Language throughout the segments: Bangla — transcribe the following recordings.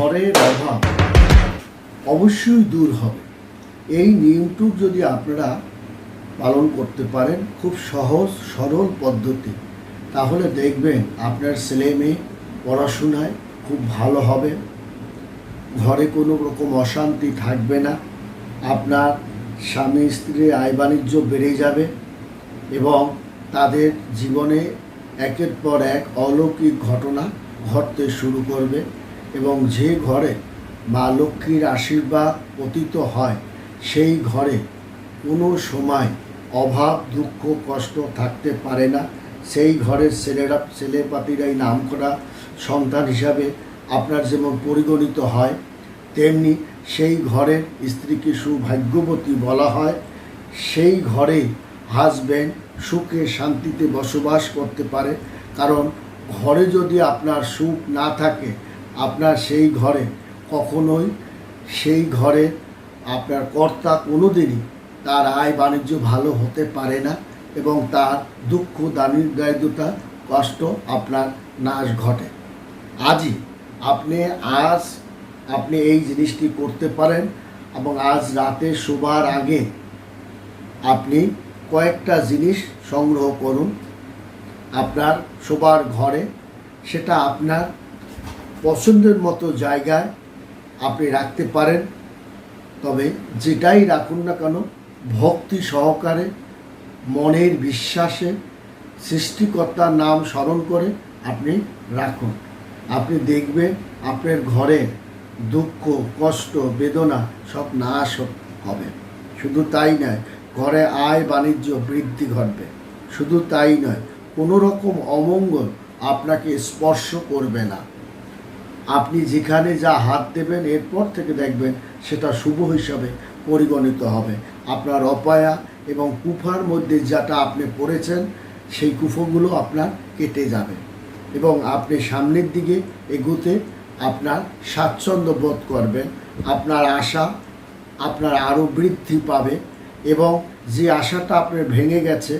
ঘরের অভাব অবশ্যই দূর হবে। এই নিয়মটুক যদি আপনারা পালন করতে পারেন, খুব সহজ, সরল পদ্ধতি, তাহলে দেখবেন আপনার ছেলে মেয়ে পড়াশোনায় খুব ভালো হবে। ঘরে কোনো রকম অশান্তি থাকবে না। আপনার স্বামী স্ত্রীর আয় বাণিজ্য বেড়ে যাবে এবং তাদের জীবনে একের পর এক অলৌকিক ঘটনা ঘটতে শুরু করবে। এবং যে ঘরে মা লক্ষ্মীর আশীর্বাদ পতিত হয়, সেই ঘরে কোনো সময় অভাব, দুঃখ, কষ্ট থাকতে পারে না। সেই ঘরের ছেলেরা, ছেলেপাতিরাই নাম করা সন্তান হিসাবে আপনার যেমন পরিগণিত হয়, তেমনি সেই ঘরের স্ত্রীকে সুভাগ্যবতী বলা হয়। সেই ঘরে হাজব্যান্ড সুখে শান্তিতে বসবাস করতে পারে। কারণ ঘরে যদি আপনার সুখ না থাকে আপনার সেই ঘরে, কখনোই সেই ঘরে আপনার কর্তা কোনোদিনই তার আয় বাণিজ্য ভালো হতে পারে না এবং তার দুঃখ দানির দারিদ্রতা কষ্ট আপনার নাশ ঘটে। আজই আপনি, আজ আপনি এই জিনিসটি করতে পারেন এবং আজ রাতে শোবার আগে আপনি কয়েকটা জিনিস সংগ্রহ করুন আপনার শোবার ঘরে। সেটা আপনার পছন্দের মতো জায়গায় আপনি রাখতে পারেন। তবে যেটাই রাখুন না কেন, ভক্তি সহকারে, মনের বিশ্বাসে, সৃষ্টিকর্তার নাম স্মরণ করে আপনি রাখুন। আপনি দেখবেন আপনার ঘরে দুঃখ, কষ্ট, বেদনা সব নাশ হবে। শুধু তাই নয়, ঘরে আয়, বাণিজ্য, বৃদ্ধি ঘটবে। শুধু তাই নয় কোনো রকম অমঙ্গল আপনাকে স্পর্শ করবে না। আপনি যেখানে যা হাত দেবেন, এরপর থেকে দেখবেন সেটা শুভ হিসাবে পরিগণিত হবে। আপনার অপায়া এবং কুফার মধ্যে যাটা আপনি পড়েছেন, সেই কুফোগুলো আপনার কেটে যাবে এবং আপনি সামনের দিকে এগোতে আপনার স্বাচ্ছন্দ্য বোধ করবেন, আপনার আশা আপনার আরও বৃদ্ধি পাবে এবং যে আশাটা আপনার ভেঙে গেছে,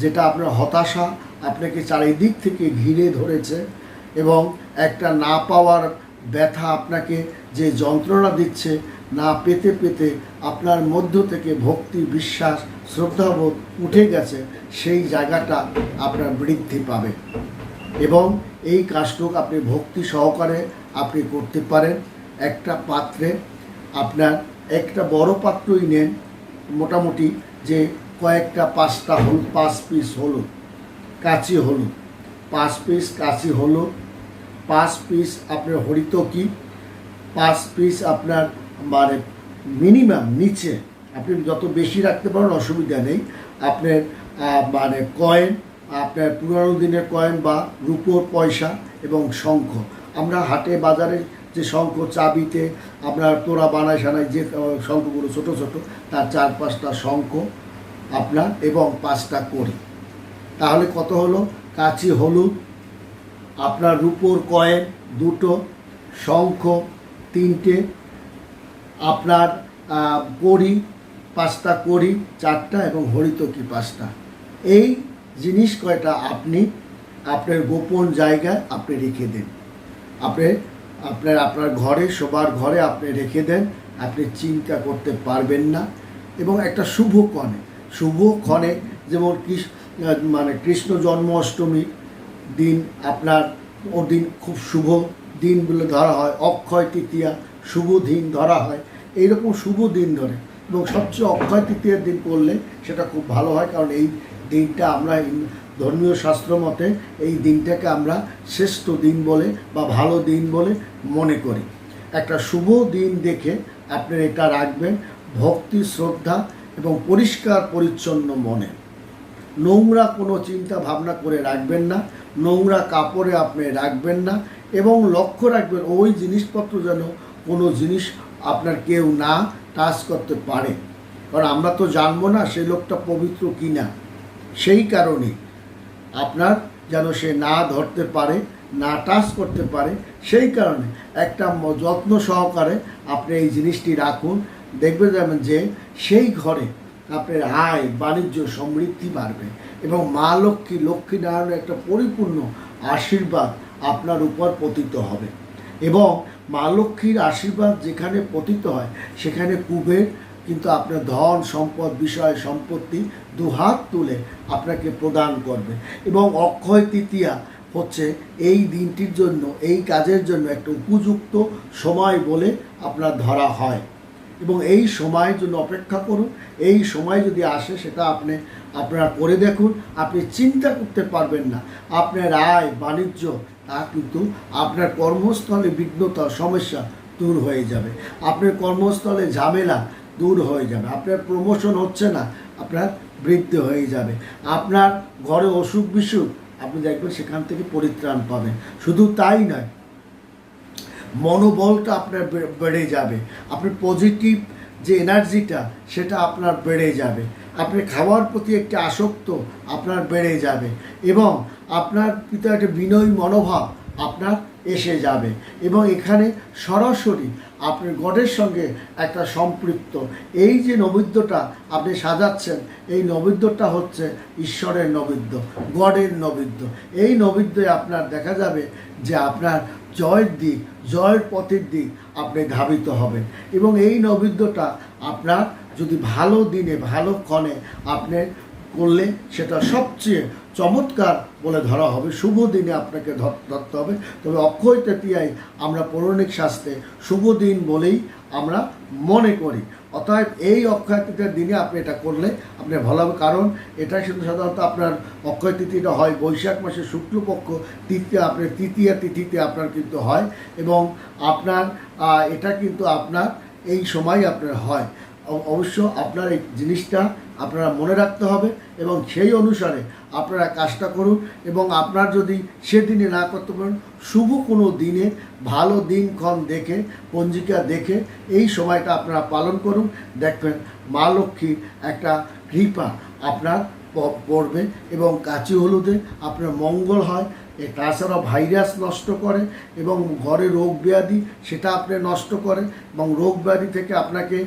যেটা আপনার হতাশা আপনাকে চারিদিক থেকে ঘিরে ধরেছে এবং একটা না পাওয়ার ব্যথা আপনাকে যে যন্ত্রণা দিচ্ছে না পেতে পেতে আপনার মধ্য থেকে ভক্তি, বিশ্বাস, শ্রদ্ধাবোধ উঠে গেছে, সেই জায়গাটা আপনার বৃদ্ধি পাবে। এবং এই কাজটুক আপনি ভক্তি সহকারে আপনি করতে পারেন। একটা পাত্রে আপনার একটা বড় পাত্রই নেন, মোটামুটি যে কয়েকটা পাঁচটা হলুদ, পাঁচ পিস হলুদ, কাঁচি হলুদ, পাঁচ পিস কাঁচি হলুদ পাঁচ পিস আপনার হরিতকি পাঁচ পিস আপনার মানে মিনিমাম নিচে আপনি যত বেশি রাখতে পারেন অসুবিধা নেই। আপনার মানে কয়েন আপনার পুরানো দিনের কয়েন বা রূপোর পয়সা এবং শঙ্খ। আমরা হাটে বাজারে যে শঙ্খ চাবিতে আপনার তোরা বানায় সানায় যে শঙ্খগুলো ছোট ছোট, তার চার পাঁচটা শঙ্খ আপনার এবং পাঁচটা করি তাহলে কত হলো? কাঁচি, হলুদ আপনার রূপোর কয়েন দুটো, শঙ্খ তিনটে, আপনার কড়ি পাঁচটা কড়ি চারটা এবং হরিতকি পাঁচটা। এই জিনিস কয়টা আপনি আপনার গোপন জায়গায় আপনি রেখে দেন। আপনি, আপনার আপনার ঘরে, শোবার ঘরে আপনি রেখে দেন, আপনি চিন্তা করতে পারবেন না। এবং একটা শুভ ক্ষণে শুভ ক্ষণে যেমন কৃষ মানে কৃষ্ণ জন্মাষ্টমী দিন আপনার ও দিন খুব শুভ দিন বলে ধরা হয়। অক্ষয় তৃতীয়া, শুভ দিন ধরা হয়। এইরকম শুভ দিন ধরে। এবং সবচেয়ে অক্ষয় তৃতীয়ার দিন করলে সেটা খুব ভালো হয়, কারণ এই দিনটা আমরা ধর্মীয় শাস্ত্র মতে এই দিনটাকে আমরা শ্রেষ্ঠ দিন বলে বা ভালো দিন বলে মনে করি। একটা শুভ দিন দেখে আপনি এটা রাখবেন। ভক্তি, শ্রদ্ধা এবং পরিষ্কার, পরিচ্ছন্ন মনে। নোংরা কোনো চিন্তা ভাবনা করে রাখবেন না, নোংরা কাপড়ে আপনি রাখবেন না এবং লক্ষ্য রাখবেন ওই জিনিসপত্র যেন কোনো জিনিস আপনার কেউ না টাচ করতে পারে। কারণ আমরা তো জানব না সেই লোকটা পবিত্র কি না সেই কারণে আপনার যেন সে না ধরতে পারে, না টাচ করতে পারে, সেই কারণে একটা যত্ন সহকারে আপনি এই জিনিসটি রাখুন। দেখবে যাবেন যে সেই ঘরে আপনার আয়, বাণিজ্য, সমৃদ্ধি বাড়বে এবং মা লক্ষ্মী লক্ষ্মী নারায়ণের একটা পরিপূর্ণ আশীর্বাদ আপনার উপর পতিত হবে। এবং মা লক্ষ্মীর আশীর্বাদ যেখানে পতিত হয়, সেখানে কুবের কিন্তু আপনার ধন, সম্পদ, বিষয়, সম্পত্তি দুহাত তুলে আপনাকে প্রদান করবে। এবং অক্ষয় তৃতীয়া হচ্ছে এই দিনটির জন্য, এই কাজের জন্য একটা উপযুক্ত সময় বলে আপনার ধরা হয়। এবং এই সময়ের জন্য অপেক্ষা করুন। এই সময় যদি আসে, সেটা আপনি, আপনারা করে দেখুন। আপনি চিন্তা করতে পারবেন না। আপনার আয়, বাণিজ্য, তা কিন্তু আপনার কর্মস্থলে বিঘ্নতা সমস্যা দূর হয়ে যাবে। আপনার কর্মস্থলে ঝামেলা দূর হয়ে যাবে। আপনার প্রমোশন হচ্ছে না, আপনার বৃদ্ধি হয়ে যাবে। আপনার ঘরে অসুখ বিসুখ আপনি দেখবেন সেখান থেকে পরিত্রাণ পাবেন। শুধু তাই নয় মনোবলটা আপনার বেড়ে যাবে। আপনার পজিটিভ যে এনার্জিটা সেটা আপনার বেড়ে যাবে। আপনি খাওয়ার প্রতি একটি আসক্ত আপনার বেড়ে যাবে এবং আপনার পিতা একটা বিনয়ী মনোভাব আপনার এসে যাবে এবং এখানে সরাসরি আপনার গডের সঙ্গে একটা সম্পৃক্ত। এই যে নৈবেদ্যটা আপনি সাজাচ্ছেন, এই নৈবেদ্যটা হচ্ছে ঈশ্বরের নৈবেদ্য গডের নৈবেদ্য এই নৈবেদ্যে আপনার দেখা যাবে যে আপনার জয়ের দিক, জয়ের পথের দিক আপনি ধাবিত হবেন। এবং এই নৈবেদ্যটা আপনার যদি ভালো দিনে, ভালো ক্ষণে আপনি করলে সেটা সবচেয়ে চমৎকার বলে ধরা হবে। শুভ দিনে আপনাকে ধর- ধরতে হবে। তবে অক্ষয় তৃতীয়ায় আমরা পৌরাণিক শাস্ত্রে শুভ দিন বলেই আমরা মনে করি। অতএব এই অক্ষয় তৃতীয়ার দিনে আপনি এটা করলে আপনি ভালো হবে। কারণ এটা শুধু সাধারণত আপনার অক্ষয় তৃতীয়টা হয় বৈশাখ মাসের শুক্লপক্ষ তৃতীয়, আপনার তৃতীয়া তিথিতে আপনার কিন্তু হয় এবং আপনার এটা কিন্তু আপনার এই সময় আপনার হয়। অবশ্য আপনার এই জিনিসটা আপনারা মনে রাখতে হবে এবং সেই অনুসারে আপনারা কাজটা করুন এবং আপনার যদি সেদিনে না করতে পারেন, শুভ কোনো দিনে, ভালো দিনক্ষণ দেখে, পঞ্জিকা দেখে এই সময়টা আপনারা পালন করুন। দেখবেন মা লক্ষ্মীর একটা কৃপা আপনার পড়বে এবং কাঁচি হলুদে আপনার মঙ্গল হয়। এ তাছাড়াও ভাইরাস নষ্ট করে এবং ঘরে রোগ ব্যাধি সেটা আপনি নষ্ট করে এবং রোগ ব্যাধি থেকে আপনাকে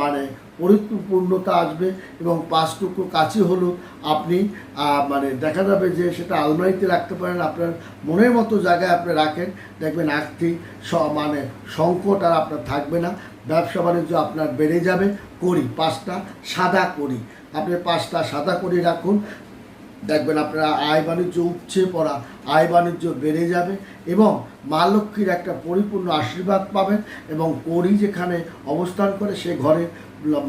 মানে পরিপূর্ণতা আসবে এবং পাঁচটুকু কাছে হলো আপনি মানে দেখা যাবে যে সেটা আলমারিতে রাখতে পারেন, আপনার মনের মতো জায়গায় আপনি রাখেন। দেখবেন আর্থিক মানে সংকট আর আপনার থাকবে না। ব্যবসা বাণিজ্য আপনার বেড়ে যাবে। করি, পাঁচটা সাদা করি। আপনি পাঁচটা সাদা করি রাখুন। দেখবেন আপনারা আয় বাণিজ্য উপচে পড়া, আয় বাণিজ্য বেড়ে যাবে এবং মা লক্ষ্মীর একটা পরিপূর্ণ আশীর্বাদ পাবেন এবং করি যেখানে অবস্থান করে সে ঘরে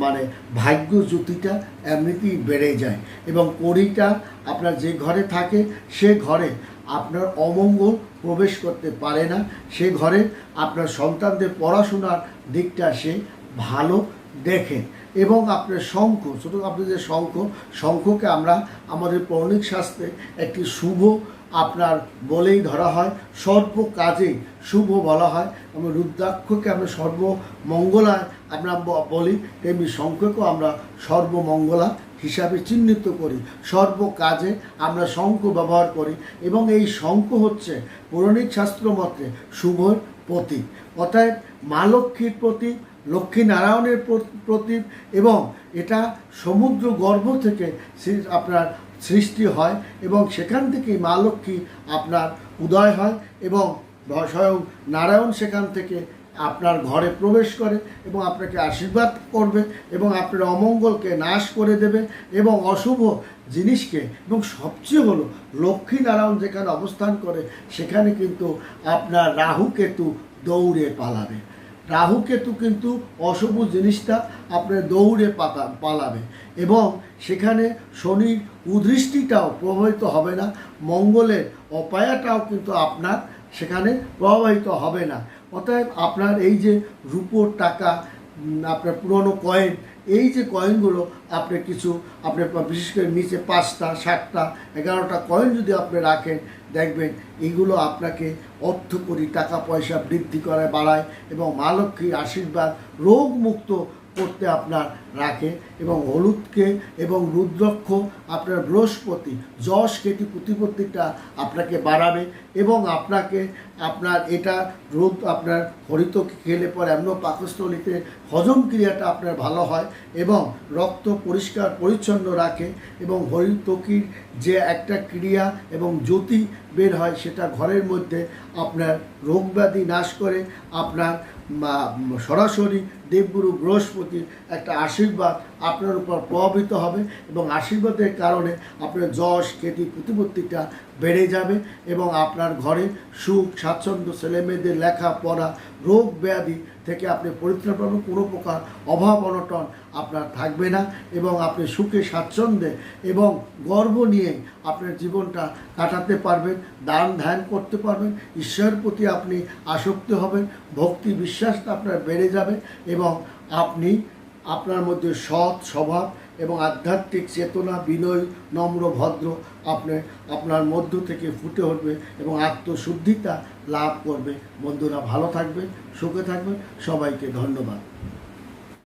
মানে ভাগ্য জ্যোতিটা এমনিতেই বেড়ে যায় এবং কড়িটা আপনার যে ঘরে থাকে সে ঘরে আপনার অমঙ্গল প্রবেশ করতে পারে না, সে ঘরে আপনার সন্তানদের পড়াশোনার দিকটা সে ভালো দেখে। এবং আপনার শঙ্খ, ছোটো আপনি যে শঙ্খ, শঙ্খকে আমরা আমাদের পৌরাণিক শাস্ত্রে একটি শুভ আপনার বলেই ধরা হয়। সর্ব কাজেই শুভ বলা হয়। আমরা রুদ্রাক্ষকে আমরা সর্বমঙ্গলায় আমরা বলি। তেমনি শঙ্খকেও আমরা সর্বমঙ্গলা হিসাবে চিহ্নিত করি। সর্ব কাজে আমরা শঙ্খ ব্যবহার করি এবং এই শঙ্খ হচ্ছে পৌরাণিক শাস্ত্র মতে শুভর প্রতীক। অতএব মা লক্ষ্মীর প্রতীক লক্ষ্মী নারায়ণের প্রতীক এবং এটা সমুদ্র গর্ভ থেকে আপনার সৃষ্টি হয় এবং সেখান থেকেই মা লক্ষ্মী আপনার উদয় হয় এবং স্বয়ং নারায়ণ সেখান থেকে আপনার ঘরে প্রবেশ করে এবং আপনাকে আশীর্বাদ করবে এবং আপনার অমঙ্গলকে নাশ করে দেবে এবং অশুভ জিনিসকে এবং সবচেয়ে হলো লক্ষ্মী নারায়ণ যেখানে অবস্থান করে সেখানে কিন্তু আপনার রাহু কেতু দৌড়ে পালাবে। রাহু কেতু কিন্তু অশুভ জিনিসটা আপনার দৌড়ে পাতা, পালাবে। এবং সেখানে শনির উদৃষ্টিটাও প্রভাবিত হবে না, মঙ্গলের অপায়াটাও কিন্তু আপনার সেখানে প্রভাবিত হবে না। অতএব আপনার এই যে রূপোর টাকা আপনার পুরনো কয়েন এই যে কয়েনগুলো আপনি কিছু, আপনি বিশেষ করে নিচে পাঁচটা, সাতটা, এগারোটা কয়েন যদি আপনি রাখেন, দেখবেন এইগুলো আপনাকে অর্থকরী টাকা পয়সা বৃদ্ধি করায়, বাড়ায় এবং মা লক্ষ্মীর আশীর্বাদ রোগমুক্ত করতে আপনার রাখে এবং হলুদকে এবং রুদ্রক্ষ আপনার বৃহস্পতি, যশ, কেতু প্রতিপত্তিটা আপনাকে বাড়াবে এবং আপনাকে আপনার এটা রোগ আপনার হরিত খেলে পর এমন পাকস্থলিতে হজম ক্রিয়াটা আপনার ভালো হয় এবং রক্ত পরিষ্কার পরিচ্ছন্ন রাখে এবং হরিতকির যে একটা ক্রিয়া এবং জ্যোতি বের হয় সেটা ঘরের মধ্যে আপনার রোগ ব্যাধি নাশ করে, আপনার সরাসরি দেবগুরু বৃহস্পতির একটা আশীর্বাদ আপনার উপর প্রভাবিত হবে এবং আশীর্বাদের কারণে আপনার যশ, খ্যাতি, প্রতিপত্তিটা বেড়ে যাবে এবং আপনার ঘরে সুখ, স্বাচ্ছন্দ্য, ছেলেমেয়েদের লেখাপড়া, রোগ ব্যাধি থেকে আপনি পরিত্রাণ পাবেন। কোনো প্রকার অভাব, অনটন আপনার থাকবে না এবং আপনি সুখে, স্বাচ্ছন্দ্যে এবং গর্ব নিয়ে আপনার জীবনটা কাটাতে পারবেন, দান ধ্যান করতে পারবেন, ঈশ্বরের প্রতি আপনি আসক্ত হবেন, ভক্তি বিশ্বাসটা আপনার বেড়ে যাবে এবং আপনি আপনার মধ্যে সৎ স্বভাব এবং আধ্যাত্মিক চেতনা, বিনয়, নম্র, ভদ্র আপনি আপনার মধ্য থেকে ফুটে উঠবে এবং আত্মশুদ্ধিতা লাভ করবে। বন্ধুরা ভালো থাকবেন, সুখে থাকবেন, সবাইকে ধন্যবাদ।